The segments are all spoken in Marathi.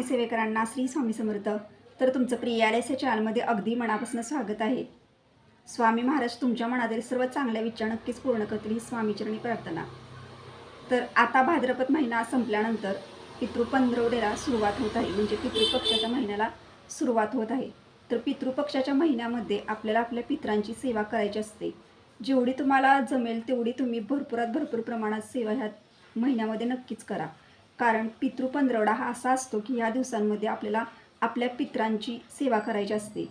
स्वामी सेवेकरांना श्री स्वामी समर्थ. तर तुमचं प्रियालयच्या चॅनलमध्ये अगदी मनापासून स्वागत आहे. स्वामी महाराज तुमच्या मनातील सर्व चांगल्या विचार नक्कीच पूर्ण करतील ही स्वामीचरणी प्रार्थना. तर आता भाद्रपद महिना संपल्यानंतर पितृपंधरवडेला सुरुवात होत आहे. म्हणजे पितृपक्षाच्या महिन्याला सुरुवात होत आहे. तर पितृपक्षाच्या महिन्यामध्ये आपल्याला आपल्या पितरांची सेवा करायची असते. जेवढी तुम्हाला जमेल तेवढी तुम्ही भरपुरात भरपूर प्रमाणात सेवा ह्या महिन्यामध्ये नक्कीच करा. कारण पितृपंधरवडा हा असा असतो की ह्या दिवसांमध्ये आपल्याला आपल्या पित्रांची सेवा करायची असते.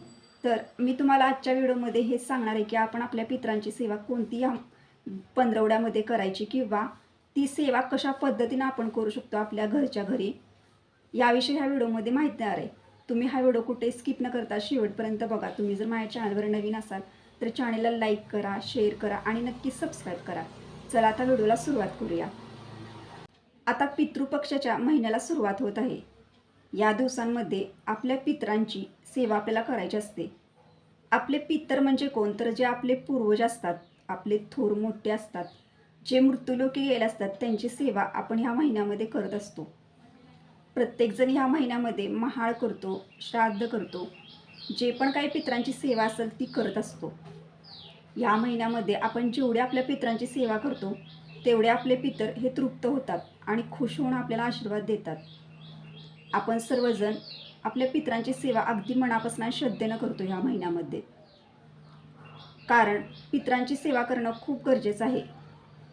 तर मी तुम्हाला आजच्या व्हिडिओमध्ये हेच सांगणार आहे की आपण आपल्या पितरांची सेवा कोणती या पंधरवड्यामध्ये करायची किंवा ती सेवा कशा पद्धतीनं आपण करू शकतो आपल्या घरच्या घरी याविषयी ह्या व्हिडिओमध्ये माहिती आहे. तुम्ही हा व्हिडिओ कुठे स्किप न करता शेवटपर्यंत बघा. तुम्ही जर माझ्या चॅनलवर नवीन असाल तर चॅनलला लाईक करा शेअर करा आणि नक्की सबस्क्राईब करा. चला आता व्हिडिओला सुरुवात करूया. आता पितृपक्षाच्या महिन्याला सुरुवात होत आहे. या दिवसांमध्ये आपल्या पितरांची सेवा आपल्याला करायची असते. आपले पितर म्हणजे कोण? तर जे आपले पूर्वज असतात आपले थोर मोठे असतात जे मृत्यूलोकी गेले असतात त्यांची सेवा आपण ह्या महिन्यामध्ये करत असतो. प्रत्येकजण ह्या महिन्यामध्ये महाळ करतो श्राद्ध करतो. जे पण काही पितरांची सेवा असेल ती करत असतो. या महिन्यामध्ये आपण जेवढे आपल्या पित्रांची सेवा करतो तेवढे आपले पितर हे तृप्त होतात आणि खुश होऊन आपल्याला आशीर्वाद देतात. आपण सर्वजण आपल्या पितरांची सेवा अगदी मनापासून श्रद्धेनं करतो ह्या महिन्यामध्ये. कारण पितरांची सेवा करणं खूप गरजेचं आहे.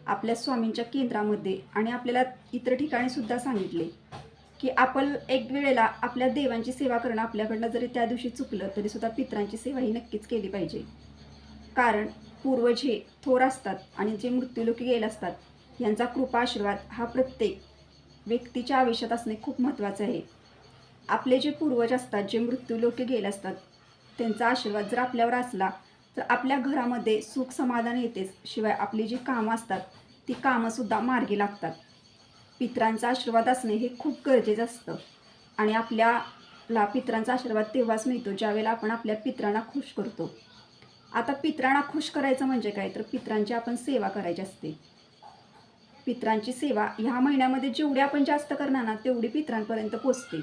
आपल्या स्वामींच्या केंद्रामध्ये आणि आपल्याला इतर ठिकाणी सुद्धा सांगितले की आपण एक वेळेला आपल्या देवांची सेवा करणं आपल्याकडनं जरी त्या दिवशी चुकलं तरी सुद्धा पितरांची सेवा ही नक्कीच केली पाहिजे. कारण पूर्वज हे थोर असतात आणि जे मृत्यूलोकी गेले असतात यांचा कृपा आशीर्वाद हा प्रत्येक व्यक्तीच्या आयुष्यात असणे खूप महत्त्वाचं आहे. आपले जे पूर्वज असतात जे मृत्यूलोकी गेले असतात त्यांचा आशीर्वाद जर आपल्यावर असला तर आपल्या घरामध्ये सुख समाधान येतेच. शिवाय आपली जी कामं असतात ती कामंसुद्धा मार्गी लागतात. पित्रांचा आशीर्वाद असणे हे खूप गरजेचं असतं. आणि आपल्याला पित्रांचा आशीर्वाद तेव्हाच मिळतो ज्यावेळेला आपण आपल्या पित्रांना खुश करतो. आता पितरांना खुश करायचं म्हणजे काय? तर पितरांची आपण सेवा करायची असते. पित्रांची सेवा ह्या महिन्यामध्ये जेवढी आपण जास्त करणार ना तेवढी पित्रांपर्यंत पोचते.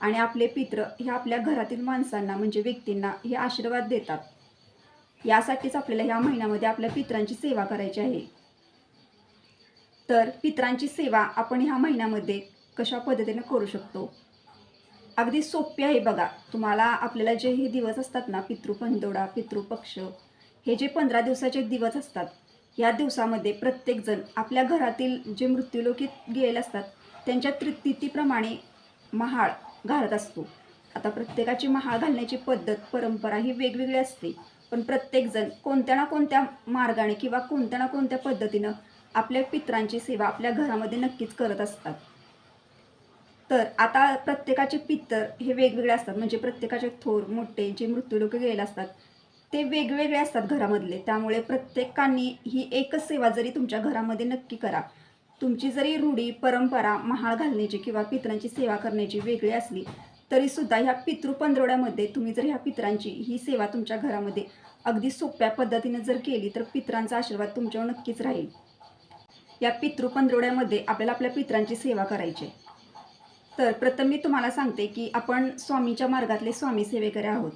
आणि आपले पित्र हे आपल्या घरातील माणसांना म्हणजे व्यक्तींना हे आशीर्वाद देतात. यासाठीच आपल्याला ह्या महिन्यामध्ये आपल्या पित्रांची सेवा करायची आहे. तर पित्रांची सेवा आपण ह्या महिन्यामध्ये कशा पद्धतीने करू शकतो? अगदी सोपी आहे बघा. तुम्हाला आपल्याला जे हे दिवस असतात ना पितृपंधोडा पितृपक्ष हे जे पंधरा दिवसाचे दिवस असतात या दिवसामध्ये प्रत्येकजण आपल्या घरातील जे मृत्यूलोकीत गेलेले असतात त्यांच्या त्रि तिथीप्रमाणे महाळ घालत असतो. आता प्रत्येकाची महाळ घालण्याची पद्धत परंपरा ही वेगवेगळी असते. पण प्रत्येकजण कोणत्या ना कोणत्या मार्गाने किंवा कोणत्या ना कोणत्या पद्धतीनं आपल्या पित्रांची सेवा आपल्या घरामध्ये नक्कीच करत असतात. तर आता प्रत्येकाचे पित्तर हे वेगवेगळे असतात. म्हणजे प्रत्येकाचे थोर मोठे जे मृत्यूलोक गेलेले असतात ते वेगवेगळे असतात घरामधले. त्यामुळे प्रत्येकाने ही एकच सेवा जरी तुमच्या घरामध्ये नक्की करा. तुमची जरी रूढी परंपरा महाळ घालण्याची किंवा पितरांची सेवा करण्याची वेगळी असली तरीसुद्धा ह्या पितृपंधरवड्यामध्ये तुम्ही जर ह्या पितरांची ही सेवा तुमच्या घरामध्ये अगदी सोप्या पद्धतीने जर केली तर पितरांचा आशीर्वाद तुमच्यावर नक्कीच राहील. या पितृपंधरवड्यामध्ये आपल्याला आपल्या पितरांची सेवा करायची आहे. तर प्रथम मी तुम्हाला सांगते की आपण स्वामीच्या मार्गातले स्वामी सेवेकरी आहोत.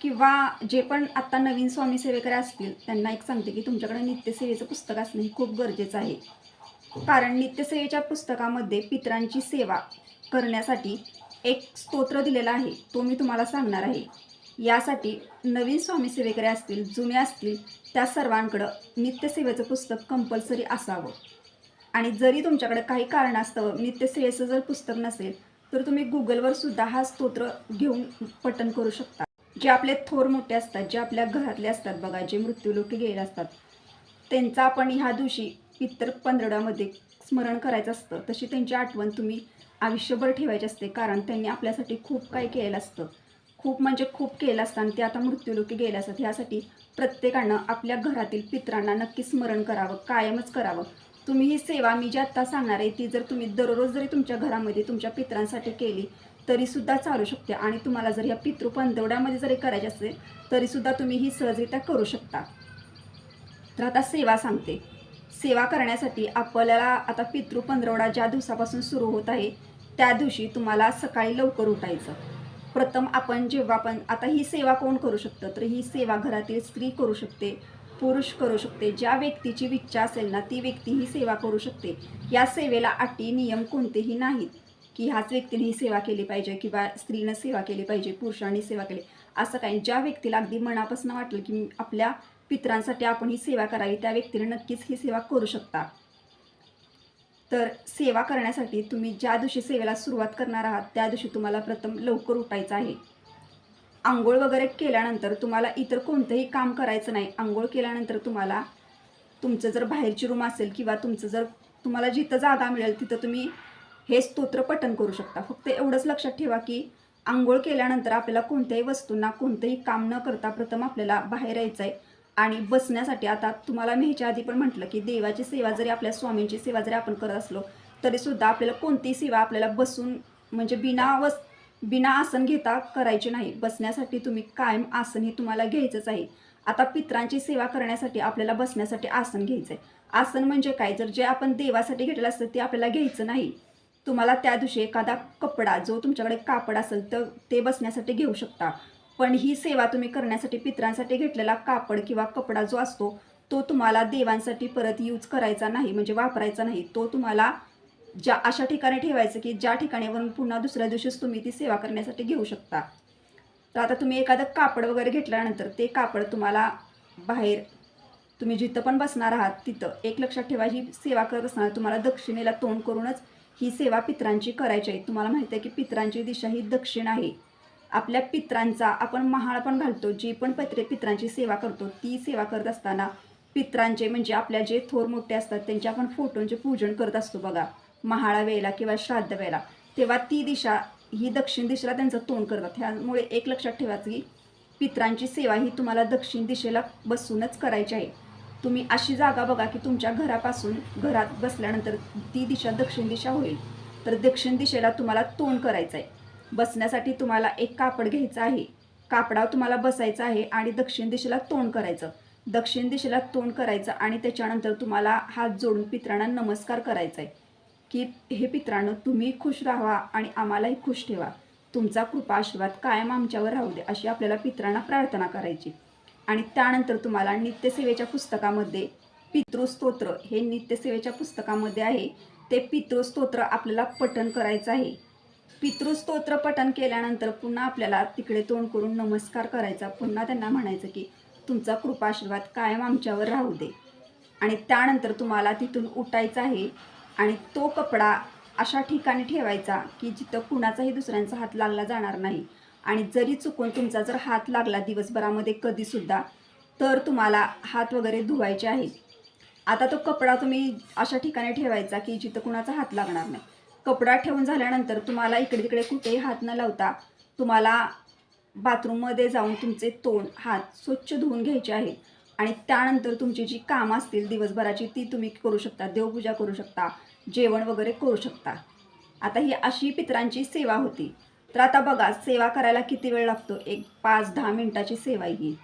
किंवा जे पण आत्ता नवीन स्वामी सेवेकरी असतील त्यांना एक सांगते की तुमच्याकडे नित्यसेवेचं पुस्तक असणं हे खूप गरजेचं आहे. कारण नित्यसेवेच्या पुस्तकामध्ये पितरांची सेवा करण्यासाठी एक स्तोत्र दिलेला आहे. तो मी तुम्हाला सांगणार आहे. यासाठी नवीन स्वामी सेवेकरी असतील जुने असतील त्या सर्वांकडं नित्यसेवेचं पुस्तक कंपल्सरी असावं. आणि जरी तुमच्याकडे काही कारणास्तव नित्यसेवेचं जर पुस्तक नसेल तर तुम्ही गुगलवर सुद्धा हा स्तोत्र घेऊन पठण करू शकता. जे आपले थोर मोठे असतात जे आपल्या घरातले असतात बघा जे मृत्यूलोकी गेले असतात त्यांचा आपण ह्या दिवशी पित्तर पंधरवड्यामध्ये स्मरण करायचं असतं. तशी त्यांची आठवण तुम्ही आयुष्यभर ठेवायची असते कारण त्यांनी आपल्यासाठी खूप काही केलेलं असतं. खूप म्हणजे खूप केलं असतं आणि ते आता मृत्यूलोकी गेले असतात. ह्यासाठी प्रत्येकानं आपल्या घरातील पित्रांना नक्की स्मरण करावं कायमच करावं. तुम्ही ही सेवा मी जी आत्ता सांगणार आहे ती जर तुम्ही दररोज जरी तुमच्या घरामध्ये तुमच्या पित्रांसाठी केली तरीसुद्धा चालू शकते. आणि तुम्हाला जर या पितृ पंधरवड्यामध्ये जरी करायची असेल तरीसुद्धा तुम्ही ही सहजरित्या करू शकता. तर आता सेवा सांगते. सेवा करण्यासाठी आपल्याला आता पितृ पंधरवडा ज्या दिवसापासून सुरू होत आहे त्या दिवशी तुम्हाला सकाळी लवकर उठायचं. प्रथम आपण जेव्हा पण आता ही सेवा कोण करू शकतं? तर ही सेवा घरातील स्त्री करू शकते. पुरुष करू शकते. ज्या व्यक्तीची इच्छा असेल ना ती व्यक्ती ही सेवा करू शकते. या सेवेला अटी नियम कोणतेही नाहीत की ह्याच व्यक्तीने ही सेवा केली पाहिजे किंवा स्त्रीनं सेवा केली पाहिजे पुरुषांनी सेवा केली. असं काही ज्या व्यक्तीला अगदी मनापासून वाटलं की आपल्या पितरांसाठी आपण ही सेवा करावी त्या व्यक्तीने नक्कीच ही सेवा करू शकता. तर सेवा करण्यासाठी तुम्ही ज्या दिवशी सेवेला सुरुवात करणार आहात त्या दिवशी तुम्हाला प्रथम लवकर उठायचं आहे. आंघोळ वगैरे केल्यानंतर तुम्हाला इतर कोणतंही काम करायचं नाही. आंघोळ केल्यानंतर तुम्हाला तुमचं जर बाहेरची रूम असेल किंवा तुमचं जर तुम्हाला जिथं जागा मिळेल तिथं तुम्ही हे स्तोत्र पठण करू शकता. फक्त एवढंच लक्षात ठेवा की आंघोळ केल्यानंतर आपल्याला कोणत्याही वस्तूंना कोणतंही काम न करता प्रथम आपल्याला बाहेर यायचं आहे आणि बसण्यासाठी आता तुम्हाला मी ह्याच्या आधी पण म्हटलं की देवाची सेवा जरी आपल्या स्वामींची सेवा जरी आपण करत असलो तरीसुद्धा आपल्याला कोणतीही सेवा आपल्याला बसून म्हणजे बिना वस् बिना आसन घेता करायचे नाही. बसण्यासाठी तुम्ही कायम आसन हे तुम्हाला घ्यायचंच आहे. आता पित्रांची सेवा करण्यासाठी आपल्याला बसण्यासाठी आसन घ्यायचं आहे आसन म्हणजे काय? जर जे आपण देवासाठी घेतलेलं असतं ते आपल्याला घ्यायचं नाही. तुम्हाला त्या दिवशी एखादा कपडा जो तुमच्याकडे कापड असेल तर ते बसण्यासाठी घेऊ शकता. पण ही सेवा तुम्ही करण्यासाठी पित्रांसाठी घेतलेला कापड किंवा कपडा जो असतो तो तुम्हाला देवांसाठी परत यूज करायचा नाही म्हणजे वापरायचा नाही. तो तुम्हाला ज्या अशा ठिकाणी ठेवायचं की ज्या ठिकाणीवरून पुन्हा दुसऱ्या दिवशीच तुम्ही ती सेवा करण्यासाठी घेऊ शकता. तर आता तुम्ही एखादं कापड वगैरे घेतल्यानंतर ते कापड तुम्हाला बाहेर तुम्ही जिथं पण बसणार आहात तिथं एक लक्षात ठेवा ही सेवा करत असताना तुम्हाला दक्षिणेला तोंड करूनच ही सेवा पित्रांची करायची आहे. तुम्हाला माहिती आहे की पित्रांची दिशा ही दक्षिण आहे. आपल्या पित्रांचा आपण महाळ पण घालतो जी पण पत्रे पित्रांची सेवा करतो ती सेवा करत असताना पित्रांचे म्हणजे आपल्या जे थोर मोठे असतात त्यांच्या आपण फोटोंचे पूजन करत असतो बघा. महाळा वेळेला किंवा श्राद्ध वेळेला तेव्हा ती दिशा ही दक्षिण दिशेला त्यांचं तोंड करतात. ह्यामुळे एक लक्षात ठेवायचं की पित्रांची सेवा ही तुम्हाला दक्षिण दिशेला बसूनच करायची आहे. तुम्ही अशी जागा बघा की तुमच्या घरापासून घरात बसल्यानंतर ती दिशा दक्षिण दिशा होईल. तर दक्षिण दिशेला तुम्हाला तोंड करायचं आहे. बसण्यासाठी तुम्हाला एक कापड घ्यायचं आहे. कापडावर तुम्हाला बसायचं आहे आणि दक्षिण दिशेला तोंड करायचं. दक्षिण दिशेला तोंड करायचं आणि त्याच्यानंतर तुम्हाला हात जोडून पित्रांना नमस्कार करायचा आहे. की हे पित्रांनो तुम्ही खुश राहा आणि आम्हालाही खुश ठेवा. तुमचा कृपा आशीर्वाद कायम आमच्यावर राहू दे अशी आपल्याला पित्रांना प्रार्थना करायची. आणि त्यानंतर तुम्हाला नित्यसेवेच्या पुस्तकामध्ये पितृस्तोत्र हे नित्यसेवेच्या पुस्तकामध्ये आहे. ते पितृस्तोत्र आपल्याला पठन करायचं आहे. पितृस्तोत्र पठन केल्यानंतर पुन्हा आपल्याला तिकडे तोंड करून नमस्कार करायचा. पुन्हा त्यांना म्हणायचं की तुमचा कृपा आशीर्वाद कायम आमच्यावर राहू दे. आणि त्यानंतर तुम्हाला तिथून उठायचं आहे. आणि तो कपडा अशा ठिकाणी ठेवायचा की जिथं कुणाचाही दुसऱ्यांचा हात लागला जाणार नाही. आणि जरी चुकून तुमचा जर हात लागला दिवसभरामध्ये कधीसुद्धा तर तुम्हाला हात वगैरे धुवायचे आहेत. आता तो कपडा तुम्ही अशा ठिकाणी ठेवायचा की जिथं कुणाचा हात लागणार नाही. कपडा ठेवून झाल्यानंतर तुम्हाला इकडे तिकडे कुठेही हात न लावता तुम्हाला बाथरूममध्ये जाऊन तुमचे तोंड हात स्वच्छ धुवून घ्यायचे आहेत. आणि त्यानंतर तुमची जी कामं असतील दिवसभराची ती तुम्ही करू शकता. देवपूजा करू शकता जेवण वगैरे करू शकता. आता ही अशी पित्रांची सेवा होती. तर आता बघा सेवा करायला किती वेळ लागतो? एक पाच दहा मिनिटाची सेवा ही.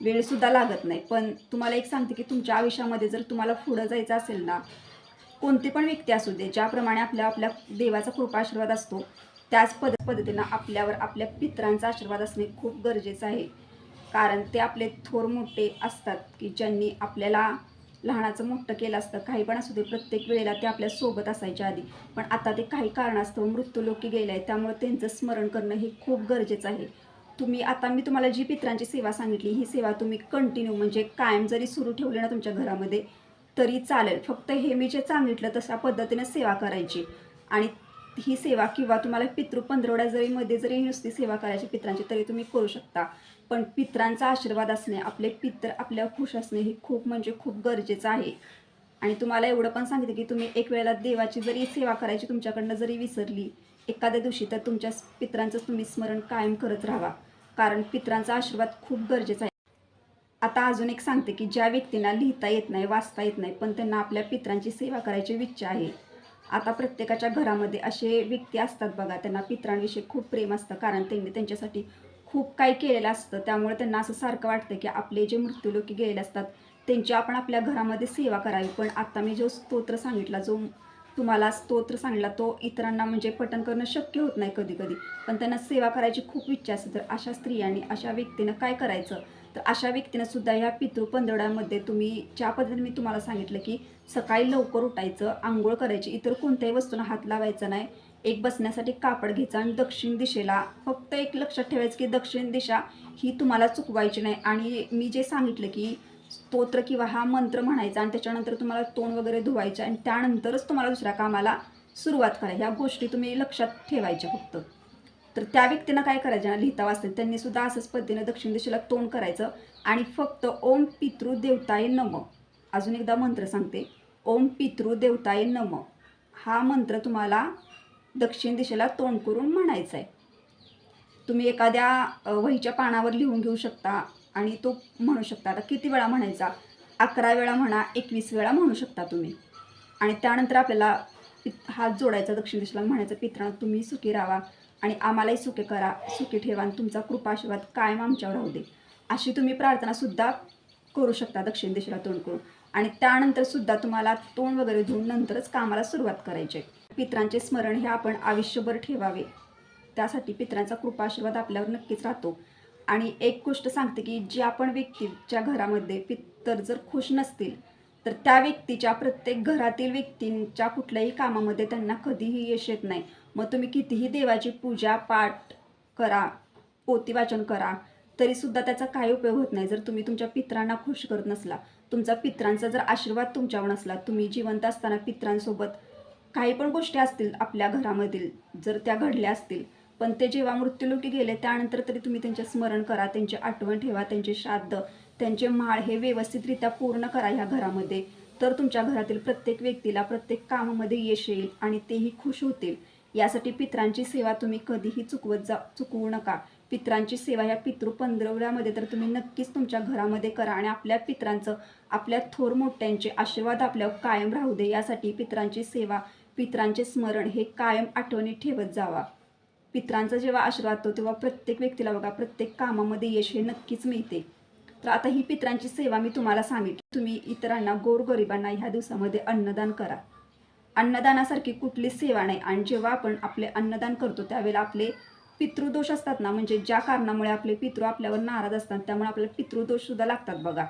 वेळसुद्धा लागत नाही. पण तुम्हाला एक सांगते की तुमच्या आयुष्यामध्ये जर तुम्हाला पुढं जायचं असेल ना कोणती पण व्यक्ती असू दे ज्याप्रमाणे आपल्या आपल्या देवाचा कृपा आशीर्वाद असतो त्याच पद पद्धतीनं आपल्यावर आपल्या पित्रांचा आशीर्वाद असणे खूप गरजेचं आहे. कारण ते आपले थोर मोठे असतात की ज्यांनी आपल्याला लहानाचं मोठं केलं असतं. काही पण असू दे प्रत्येक वेळेला ते आपल्यासोबत असायच्या आधी. पण आता ते काही कारणास्तव मृत्यूलोकी गेले आहे त्यामुळे त्यांचं स्मरण करणं हे खूप गरजेचं आहे. तुम्ही आता मी तुम्हाला जी पित्रांची सेवा सांगितली ही सेवा तुम्ही कंटिन्यू म्हणजे कायम जरी सुरू ठेवली ना तुमच्या घरामध्ये तरी चालेल. फक्त हे मी जे सांगितलं तशा पद्धतीने सेवा करायची. आणि ही सेवा किंवा तुम्हाला पितृ पंधरवड्या जरी मध्ये जरी नुसती सेवा करायची पित्रांची तरी तुम्ही करू शकता. पण पित्रांचा आशीर्वाद असणे आपले पित्र आपल्यावर खुश असणे हे खूप म्हणजे खूप गरजेचं आहे. आणि तुम्हाला एवढं पण सांगितलं की तुम्ही एक वेळेला देवाची जरी सेवा करायची तुमच्याकडनं जरी विसरली एखाद्या दिवशी तर तुमच्या पित्रांचं तुम्ही स्मरण कायम करत राहा. कारण पित्रांचा आशीर्वाद खूप गरजेचा आहे. आता अजून एक सांगते की ज्या व्यक्तींना लिहिता येत नाही वाचता येत नाही पण त्यांना आपल्या पित्रांची सेवा करायची इच्छा आहे. आता प्रत्येकाच्या घरामध्ये असे व्यक्ती असतात बघा त्यांना पित्रांविषयी खूप प्रेम असतं कारण त्यांनी त्यांच्यासाठी खूप काही केलेलं असतं. त्यामुळे त्यांना असं सारखं वाटतं की आपले जे मृत्यूलोकी गेलेले असतात त्यांची आपण आपल्या घरामध्ये सेवा करावी. पण आत्ता मी जो स्तोत्र सांगितला जो तुम्हाला स्तोत्र सांगला तो इतरांना म्हणजे पठण करणं शक्य होत नाही कधी कधी पण त्यांना सेवा करायची खूप इच्छा असते. तर अशा स्त्रियांनी अशा व्यक्तीनं काय करायचं? तर अशा व्यक्तीनं सुद्धा ह्या पितृ पंधरवड्यामध्ये तुम्ही ज्या पद्धतीने मी तुम्हाला सांगितलं की सकाळी लवकर उठायचं आंघोळ करायची इतर कोणत्याही वस्तूंना हात लावायचा नाही. एक बसण्यासाठी कापड घ्यायचं आणि दक्षिण दिशेला फक्त एक लक्षात ठेवायचं की दक्षिण दिशा ही तुम्हाला चुकवायची नाही. आणि मी जे सांगितलं की स्तोत्र किंवा हा मंत्र म्हणायचा आणि त्याच्यानंतर तुम्हाला तोंड वगैरे धुवायचं आणि त्यानंतरच तुम्हाला दुसऱ्या कामाला सुरुवात करा. ह्या गोष्टी तुम्ही लक्षात ठेवायच्या फक्त. तर त्या व्यक्तीनं काय करायचं? लिहिता वाचते त्यांनी सुद्धा असंच पद्धतीनं दक्षिण दिशेला तोंड करायचं आणि फक्त ओम पितृ देवताय नम. अजून एकदा मंत्र सांगते. ओम पितृ देवताय नम. हा मंत्र तुम्हाला दक्षिण दिशेला तोंड करून म्हणायचा आहे तुम्ही एखाद्या वहीच्या पानावर लिहून घेऊ शकता आणि तो म्हणू शकता आता किती वेळा म्हणायचा? अकरा वेळा म्हणा एकवीस वेळा म्हणू शकता तुम्ही. आणि त्यानंतर आपल्याला हात जोडायचा दक्षिण दिशेला म्हणायचं पित्रांना तुम्ही सुखी राहा आणि आम्हालाही सुखे करा. सुखी ठेवा आणि तुमचा कृपा आशीर्वाद कायम आमच्यावर राहू दे. अशी तुम्ही प्रार्थनासुद्धा करू शकता दक्षिण दिशेला तोंड करून. आणि त्यानंतर सुद्धा तुम्हाला तोंड वगैरे धुवून नंतरच कामाला सुरुवात करायची आहे. पित्रांचे स्मरण हे आपण आयुष्यभर ठेवावे. त्यासाठी पित्रांचा कृपा आशीर्वाद आपल्यावर नक्कीच राहतो. आणि एक गोष्ट सांगते की जी आपण व्यक्तीच्या घरामध्ये पित्तर जर खुश नसतील तर त्या व्यक्तीच्या प्रत्येक घरातील व्यक्तींच्या कुठल्याही कामामध्ये त्यांना कधीही यश येत नाही. मग तुम्ही कितीही देवाची पूजा पाठ करा पोती वाचन करा तरीसुद्धा त्याचा काही उपयोग होत नाही. जर तुम्ही तुमच्या पित्रांना खुश करत नसला तुमचा पित्रांचा जर आशीर्वाद तुमच्यावर नसला तुम्ही जिवंत असताना पित्रांसोबत काही पण गोष्टी असतील आपल्या घरामधील जर त्या घडल्या असतील पण ते जेव्हा मृत्यूलोकी गेले त्यानंतर तरी तुम्ही त्यांचे स्मरण करा त्यांची आठवण ठेवा त्यांचे श्राद्ध त्यांचे माळ हे व्यवस्थितरित्या पूर्ण करा ह्या घरामध्ये. तर तुमच्या घरातील प्रत्येक व्यक्तीला प्रत्येक कामामध्ये यश येईल आणि तेही खुश होतील. यासाठी पित्रांची सेवा तुम्ही कधीही चुकवत जा चुकवू नका. पित्रांची सेवा ह्या पितृ पंधरवड्यामध्ये तर तुम्ही नक्कीच तुमच्या घरामध्ये करा आणि आपल्या पित्रांचं आपल्या थोर मोठ्यांचे आशीर्वाद आपल्यावर कायम राहू दे. यासाठी पित्रांची सेवा पित्रांचे स्मरण हे कायम आठवणी ठेवत जावा. पित्रांचा जेव्हा आशीर्वाद तो तेव्हा प्रत्येक व्यक्तीला बघा प्रत्येक कामामध्ये यश हे नक्कीच मिळते. तर आता ही पित्रांची सेवा मी तुम्हाला सांगितली. तुम्ही इतरांना गोरगरिबांना ह्या दिवसामध्ये अन्नदान करा. अन्नदानासारखी कुठलीच सेवा नाही. आणि जेव्हा आपण आपले अन्नदान करतो त्यावेळेला आपले पितृदोष असतात ना म्हणजे ज्या कारणामुळे आपले पितृ आपल्यावर नाराज असतात त्यामुळे आपल्याला पितृदोषसुद्धा लागतात बघा.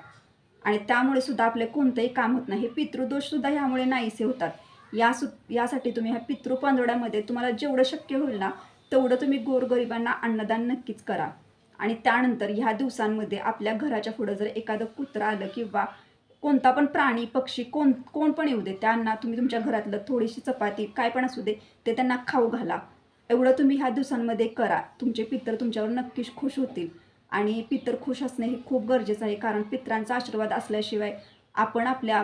आणि त्यामुळे सुद्धा आपले कोणतंही काम होत नाही. हे पितृदोषसुद्धा ह्यामुळे नाहीसे होतात. या सु यासाठी तुम्ही ह्या पितृ पंधरवड्यामध्ये तुम्हाला जेवढं शक्य होईल ना तेवढं तुम्ही गोरगरिबांना अन्नदान नक्कीच करा. आणि त्यानंतर ह्या दिवसांमध्ये आपल्या घराच्या पुढं जर एखादं कुत्रा आलं किंवा कोणता पण प्राणी पक्षी कोण कोण पण येऊ दे त्यांना तुम्ही तुमच्या घरातलं थोडीशी चपाती काय पण असू दे ते त्यांना खाऊ घाला. एवढं तुम्ही ह्या दिवसांमध्ये करा. तुमचे पितर तुमच्यावर नक्कीच खुश होतील. आणि पितर खुश असणे हे खूप गरजेचं आहे. कारण पित्रांचा आशीर्वाद असल्याशिवाय आपण आपल्या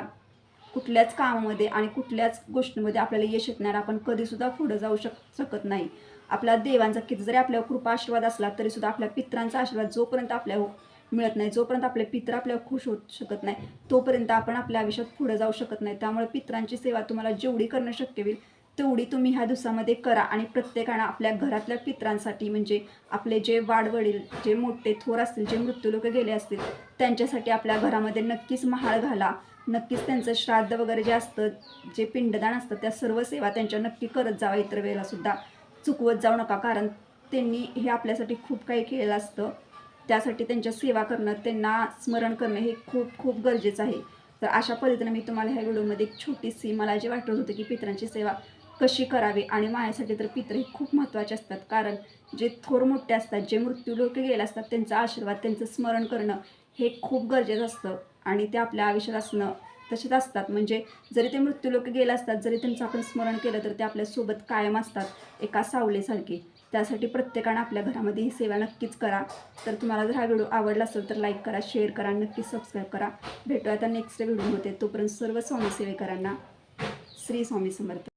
कुठल्याच कामामध्ये आणि कुठल्याच गोष्टीमध्ये आपल्याला यश येत नाही आपण कधीसुद्धा पुढं जाऊ शक शकत नाही. आपल्या देवांचा किती जरी आपल्यावर कृपा आशीर्वाद असला तरीसुद्धा आपल्या पित्रांचा आशीर्वाद जोपर्यंत आपल्या हो-, मिळत नाही जोपर्यंत आपले पित्र आपल्यावर खुश होत शकत नाही तोपर्यंत आपण आपल्या आयुष्यात पुढे जाऊ शकत नाही. त्यामुळे पित्रांची सेवा तुम्हाला जेवढी करणं शक्य होईल तेवढी तुम्ही ह्या दिवसामध्ये करा आणि प्रत्येकानं आपल्या घरातल्या पित्रांसाठी म्हणजे आपले जे वाडवडील जे मोठे थोर असतील जे मृत्यू लोक गेले असतील त्यांच्यासाठी आपल्या घरामध्ये नक्कीच महाळ घाला. नक्कीच त्यांचं श्राद्ध वगैरे जे असतं जे पिंडदान असतं त्या सर्व सेवा त्यांच्या नक्की करत जावा इतर वेळेलासुद्धा. चुकवत जाऊ नका कारण त्यांनी हे आपल्यासाठी खूप काही केलेलं असतं. त्यासाठी त्यांच्या सेवा करणं त्यांना स्मरण करणं हे खूप खूप गरजेचं आहे. तर अशा पद्धतीनं मी तुम्हाला ह्या व्हिडिओमध्ये एक छोटीशी मला जे वाटत होतं की पित्रांची सेवा कशी करावी आणि माझ्यासाठी तर पित्र हे खूप महत्त्वाचे असतात. कारण जे थोर मोठे असतात जे मृत्यू लोक गेले असतात त्यांचा आशीर्वाद त्यांचं स्मरण करणं हे खूप गरजेचं असतं. आणि ते आपल्या आयुष्यात असणं तसेच असतात. म्हणजे जरी ते मृत्यू लोक गेले असतात जरी त्यांचं आपण स्मरण केलं तर ते आपल्यासोबत कायम असतात एका सावलेसारखे. त्यासाठी प्रत्येकानं आपल्या घरामध्ये ही सेवा नक्कीच करा. तर तुम्हाला जर हा व्हिडिओ आवडला असेल तर लाईक करा शेअर करा नक्की सबस्क्राईब करा. भेटूया आता नेक्स्ट व्हिडिओमध्ये. तोपर्यंत सर्व स्वामी सेवेकरांना श्री स्वामी समर्थ.